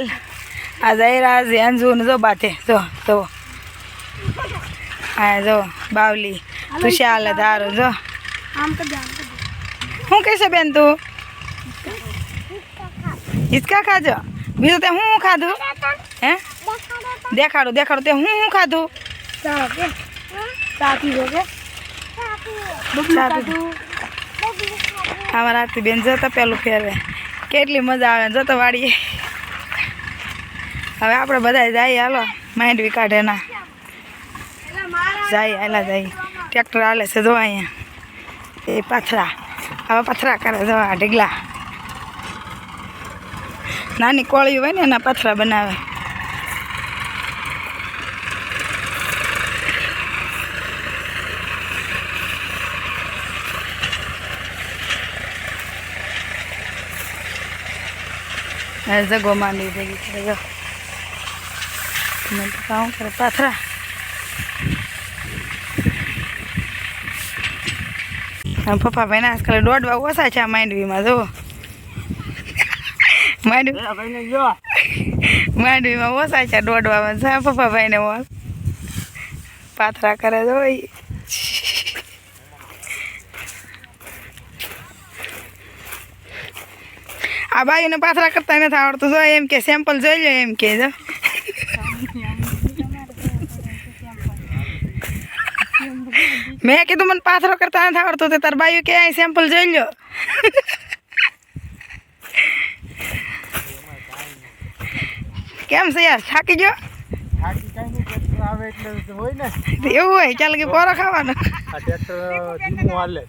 વિશાલ આ જયરાજ અંજુ ને જો બાથે. જો જો. હા જો બાવલી. વિશાલ ધારો જો. શું કહેશે બેન તું? હિચકા ખાજો. બીજું તે હું શું ખાધું? હે? દેખાડું દેખાડું. તે હું શું ખાધું. અમારા બેન જતા પેલું ફેરવે. કેટલી મજા આવે જતો વાડીએ. હવે આપણે બધા જઈએ હાલો. માઇન્ડ વી કાઢે ના જાય, હાલા જાય. ટ્રેક્ટર હાલે છે જો અહીંયા. એ પાથરા. હવે પથરા કરે જો આ ઢીગલા. નાની કોળી હોય ને, એના પથરા બનાવે. જગો માંડી ભેગી કરે જો. તો કામ કરે પાથરા પપ્પા ભાઈને આજકાલ દોડવા ઓછા છે આ માંડવીમાં જો માંડવી માંડવીમાં ઓછા છે દોડવામાં જા પપ્પા ભાઈને બોલ પાથરા કરે જો. આ બાયુને પાથરા કરતા નથી આવડતું જો એમ કે સેમ્પલ જોઈ લો એમ કે જો. મેં કીધું મને પાથરો કરતા નથી આવડતું તે તાર બાયુ કે અહીં સેમ્પલ જોઈ લો કેમ છે યાર થાકી ગયો થાકી કાંઈ નહીં ટ્રેક્ટર આવે એટલે હોય ને. એવું હોય ચાલ કે પોરો ખાવાનો। આ ટ્રેક્ટર ધીમું હાલે.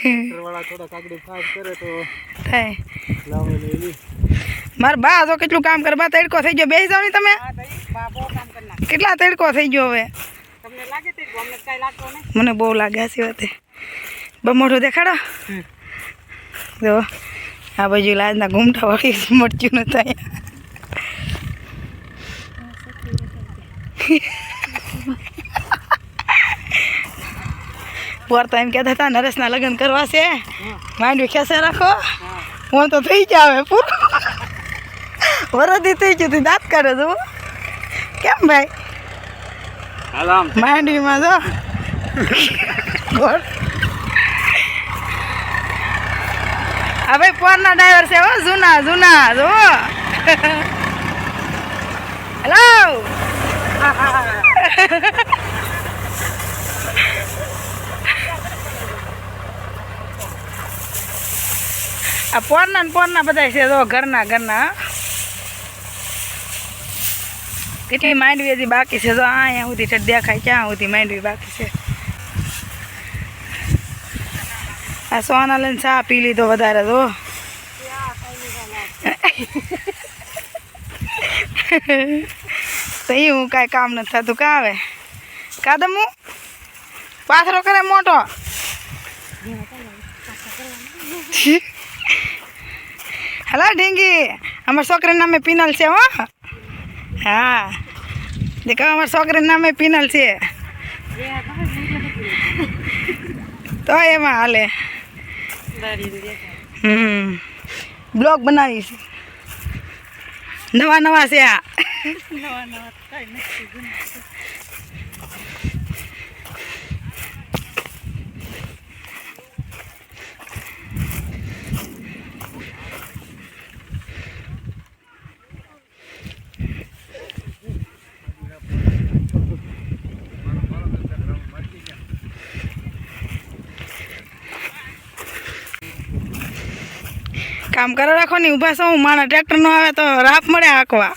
ટ્રેક્ટર વાળા થોડા કાગડી સાફ કરે તો થાય. લાવે ને એવી. મારા બા તો કેટલું કામ કરે બા તડકો થઈ ગયો. બેસી જાવ ને તમે? કેટલા તડકો થઈ ગયો હવે? મને બહુ લાગે આ બહુ મોટું દેખાડો. જો આ બાજુ લાજના ઘૂમટા વળી મરચું નતા પોર તો એમ કહેતા હતા નરેશના લગ્ન કરવા છે. માંડવી ખેસે રાખો. હું. તો થઈ ગયા હવે પૂરું. વરદી થઈ ગયું તું દાંત કાઢે તું કેમ ભાઈ? માંડવીમાં જો. આ ભાઈ પોરના ડ્રાઈવર છે હો જૂના જૂના જો હેલો આ પોરના પોરના બધા છે જો, ઘરના ઘરના હા. કેટલી માંડવી હજી બાકી છે. તો અહીંયા સુધી દેખાય ક્યાં સુધી માંડવી બાકી છે. આ સોના લઈને ચા પી લીધો વધારે તો. એ હું કાંઈ કામ નથી થતું. કા આવે કાદમ પાથરો કરે મોટો. હલા ઢીંગી. અમારા છોકરીના નામે પિનલ છે હો. હા. દેખાવ અમારા છોકરીનું નામે પિનલ છે. તો એમાં હાલે. હમ. બ્લોગ બનાવીશ નવા નવા છે આ. કામ કરા રાખો ને ઊભા છો માણા ટ્રેક્ટર નો આવે તો રાપ મળે હાંકવા.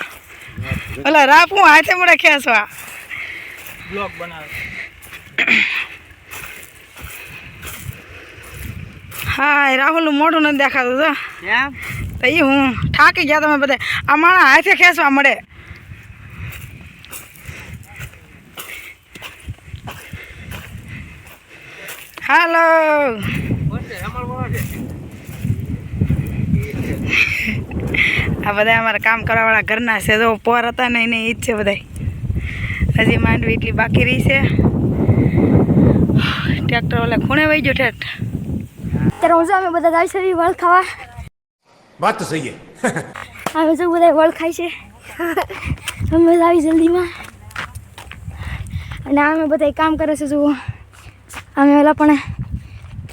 એટલે રાપ હું હાથે મળે ખેંચવા. બ્લોક બનાવે. હા રાહુલ રાહુલનું મોઢું નથી દેખાતું તો એ હું થાકી ગયા તમે બધા. આ માણા હાથે ખેંચવા મળે હાલો આ બધા અમારા કામ કરવાવાળા ઘરના છે. જો પોર હતા ને એને એ જ છે બધા હજી માંડવી એટલી બાકી રહી છે. ટ્રેક્ટર ઓલા ખૂણે વહી ગયો ઠેઠ. ત્યારે હું અમે બધા જાય છે વળ ખાવા. વાત તો સહી અમે જો બધા વળ ખાય છે. અમે આવી જલ્દીમાં. અને અમે બધા કામ કરે છે જુઓ. અમે ઓલા પણ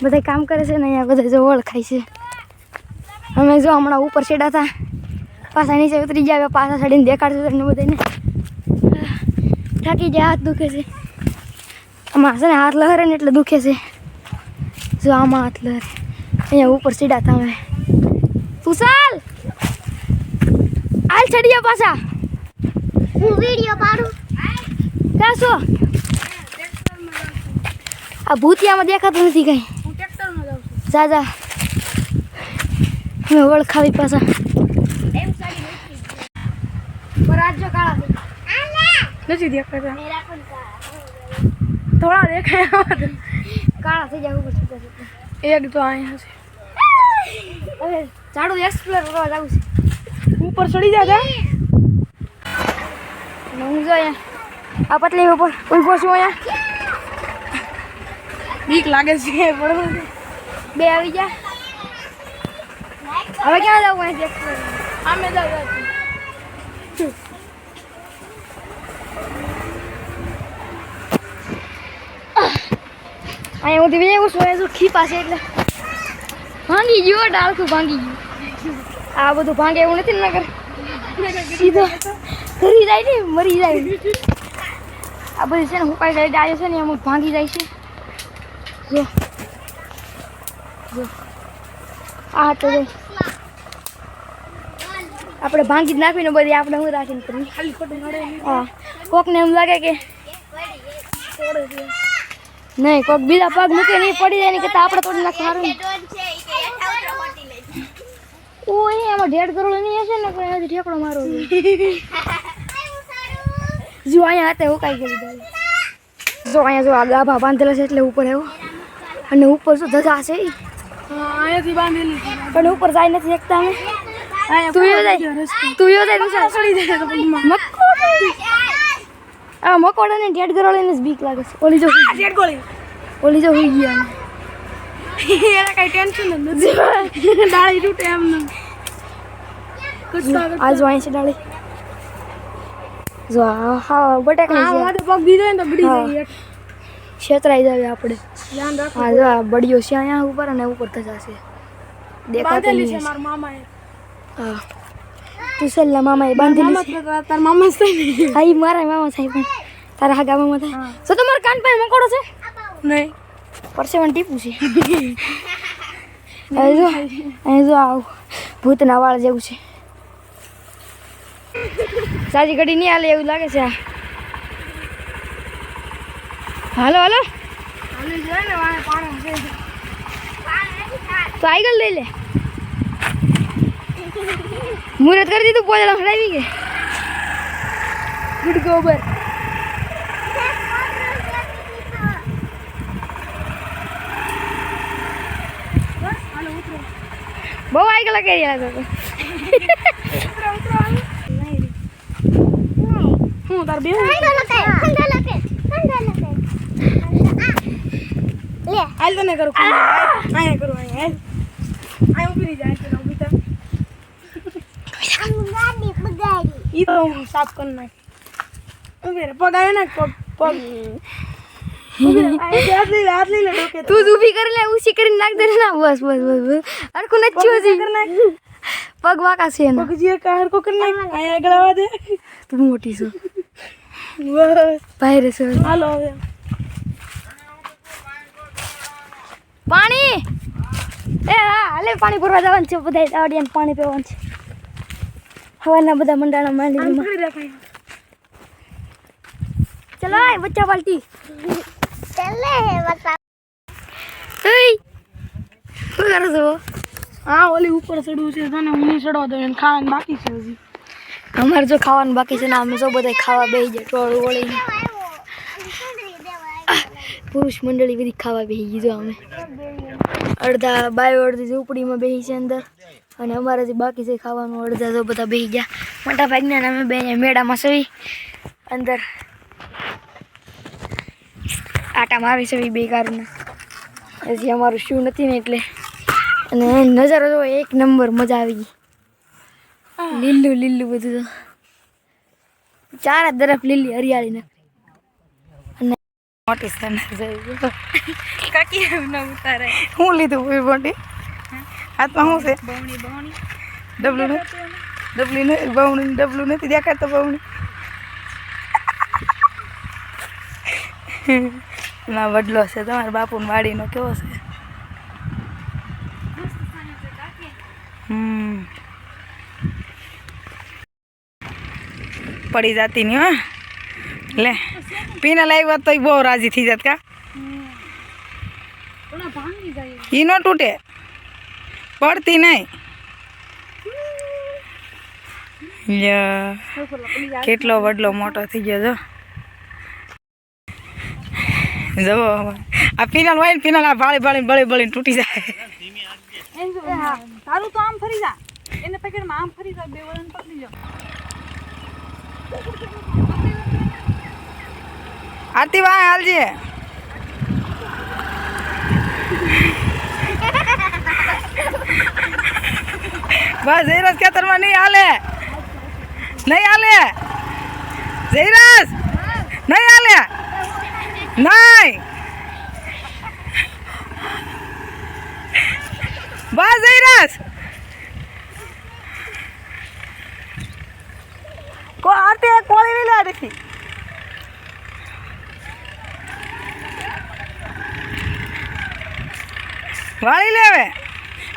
બધા કામ કરે છે ને અહીંયા બધા જો વળ ખાય છે. અમે જો હમણાં ઉપર ચેડા હતા. પાછા નીચે ઉતરી ગયા પાછા ચડીને દેખાડશે તમને બધાને. થાકી જાય હાથ દુખે છે. આમાં છે ને હાથ લહેરે ને એટલે દુખે છે. જો આમાં હાથ લહેરે. અહીંયા ઉપર સીડા તમે તું ચાલ હાલ ચડી જા પાછા. હું વીડિયો પાડું? ક્યાં છો? આ ભૂતિયામાં દેખાતું નથી કઈ. જા જા. મેં ઓળખાવી પાછા એમ સાડી નથી પર આજ જો કાળા નથી દેખાતા. થોડા દેખાય કાળા. થઈ છૂટા છૂટા. એક તો અહીંયા છે. હવે ઝાડુ એક્સપ્લોર કરવા જવું છે. ઉપર ચડી જાય હું જો અહીંયા આ પતલી ઉપર ઊભો છું અહીંયા. બીક લાગે છે બે આવી ગયા હવે ક્યાં જવું અહીંથી એક્સપ્લોર આમે જાવ અહીંયા હું દિવ્ય એવું છું જો પાસે એટલે ભાંગી ગયો ડાળખું ભાંગી ગયું આ બધું ભાંગે એવું નથી નગર સીધો કરી જાય ને મરી જાય આ બધી છે ને હુકાઈ જાય ડાળે છે ને એમાં ભાંગી જાય છે જો જો આ તો આપણે ભાંગી જ નાખીને બધી આપણે હું રાખીને નડે હા કોકને એમ લાગે કે નહીં કોઈક બીજા પગ મૂકે નહીં પડી જાય ને કે આપણે તોડી નાખ મારું ઓ એ એમાં ઢેડ કરોડ નહીં હશે ને કોઈ હજી ઠેકડો મારો જો અહીંયા હાથે ઉકાઈ કાંઈ કરી જો અહીંયા જો આ ગાભા બાંધેલા છે એટલે ઉપર એવો અને ઉપર શું ધજા છે અહીંયાથી બાંધેલી પણ ઉપર જાય નથી શકતા અમે તું યો જાય તું યો જાય વિશાલ ચડી જાય તો પગમાં મકોડા આ મકોડા ને ગરોળીને જ બીક લાગે છે. ઓલી જો ડેડ ગોળી ઓલી જો હોઈ ગયા. એના કઈ ટેન્શન નથી. ડાળી તૂટે એમ ન આ જો અહીં છે ડાળી. જો હા બટાકની આ છે માથે પગ દીધો ને તો બડી હા. જાય છેતરાઈ જાય આપણે. ધ્યાન રાખો હા જો આ બડીઓ છે અહીંયા ઉપર અને ઉપર થશે છે. દેખાતું છે મારા મામાએ. હા. તું બાંધેલી મામા છે. તો તાર મામા છે ને. હા એ મારા મામા થાય પણ. તારા હાગા મામા થાય. તો તમારા કાન પાસે મકોડો છે? નહીં. પરસેવન ટીપું છે. હવે જો અહીં જો આવું. ભૂતના વાળ જેવું છે. સાજી ઘડી નહીં હાલે એવું લાગે છે આ. હાલો હાલો. છે. તો આગળ લઈ લે. મુહૂર્ત કરી દીધું પોજડા હડાવી કે ગુડ ગોબર બહુ આગળ કરી રહ્યા હું તાર બે આલ તને કરું. અહીંયા કરું અહીંયા હાલ અહીંયા ઊભી જાય કે ઊભી થા ઈ તો હું સાફ કરી નાખ ઊભી રે પગ આવે ને પગ પગ તું ઊભી કરી લે ઉસી કરીને નાખ દે ના બસ બસ બસ અરખું નથી હજી પગ વાકા છે એના પગ જે કાર કો કર નાખ અહીંયા આગળ આવા દે તું મોટી છો બસ ભાઈ રે સર હાલો હવે પાણી. એ હા, હાલે પાણી ભરવા જવાનું છે બધા દાવડિયાને પાણી પીવાનું છે. હવાના બધા મંડાણા માંડી ચલો આય બચ્ચા પાલટી. ઉઈ શું કરો છો હા? ઓલી ઉપર ચડવું છે તને હું નહીં ચડવા દઉં એને ખાવાનું બાકી છે હજી. અમારે જો ખાવાનું બાકી છે ને અમે સૌ બધા ખાવા બેસી જાય ટોળું વળીને. પુરુષ મંડળી બધી ખાવા બેસી ગઈ જો અમે. અડધા બાયો અડધી ઝૂંપડીમાં બેસી છે અંદર. અને અમારે જે બાકી છે ખાવાનું અડધા તો બધા બેસી ગયા. મોટા ભાગના અમે બે મેળામાં સવી અંદર આટા મારી સવી બે કારના હજી અમારું શું નથી ને એટલે. અને નજારો જો એક નંબર મજા આવી ગઈ. લીલું લીલું બધું તો. ચારે તરફ લીલી હરિયાળી અને મોટી જઈ કાકી ન ઉતારે. હું લીધું ભાઈ મોટી? હાથમાં શું છે? ડબલું નથી? ડબલી નથી? બવણી ડબલું નથી? દેખાડતો બવણી. ના વડલો છે. તમારા બાપુને વાડીનો કેવો છે? હમ. પડી જતી નહીં હા લે પીને લાવ્યા તો બહુ રાજી થઈ જાત કા. ઈ ન તૂટે. પડતી નહીં. કેટલો વડલો મોટો થઈ ગયો જો. જવો આ પિનલ હોય ને પિનલ આ ભાળી ભાળી બળી બળીને તૂટી જાય. તારું તો આમ ફરી જા. એને પેકેટમાં આમ ફરી જા બે વળન પકડી જાઓ આરતી ભાઈ હાલજે. બસ જયરાજ ખેતરમાં નહીં હાલે નહીં હાલે જયરાજ નહીં હાલે નહીં બસ જયરાજ કો આરતી એક કોળી લઈ લે આરતી વાળી લે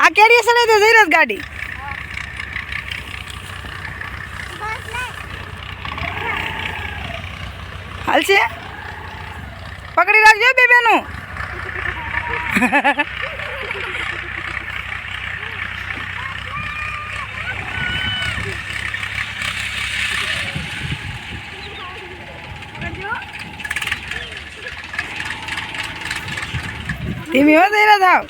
આ કેરી સડે તો જઈ રસ ગાડી. હાલશે? પકડી રાખજો બે બેનું. ધીમી હો જઈ રહ્યા થાવ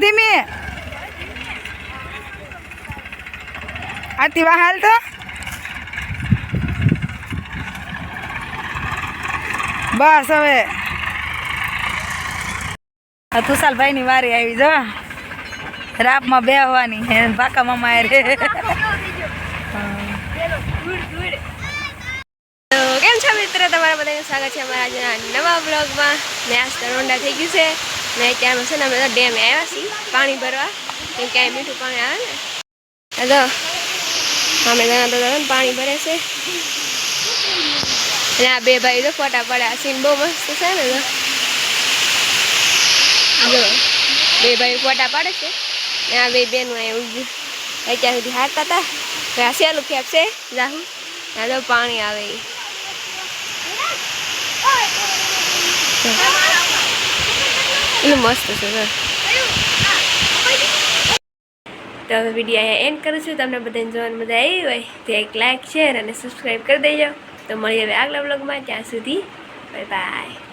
ધીમી. આતી વા હાલ તો. બસ હવે. તુષાલભાઈ ની વારી આવી જો. રાપમાં બેહવાની હે પાકા મામા રે કેમ છો મિત્ર? તમારા બધાનું સ્વાગત છે અમારા આજના નવા બ્લોગમાં મેં આજ તો થઈ ગયું છે. ને ત્યાં છે ને, અમે તો ડેમે આવ્યા છીએ, પાણી ભરવા. કેમ કે મીઠું પાણી આવે ને. તો અમે ઘણા તો પાણી ભરે છે. અને આ બે ભાઈ તો ફોટા પડ્યા સીન બહુ મસ્ત છે ને તો જો, બે ભાઈ ફોટા પાડે છે. ને આ બે બેનું અહીં ઉગ્યું અત્યાર સુધી હારતા હતા. આ સહેલું ખેપ છે, જાહુ. આ તો પાણી આવે ઈ. એટલું મસ્ત છે તો હવે વીડિયો અહીંયા એન્ડ કરું છું. તમને બધાને જોવાની મજા આવી હોય તો એક લાઈક શેર અને સબસ્ક્રાઈબ કરી દેજો. તો મળીએ હવે આગલા બ્લોગમાં ત્યાં સુધી બાય બાય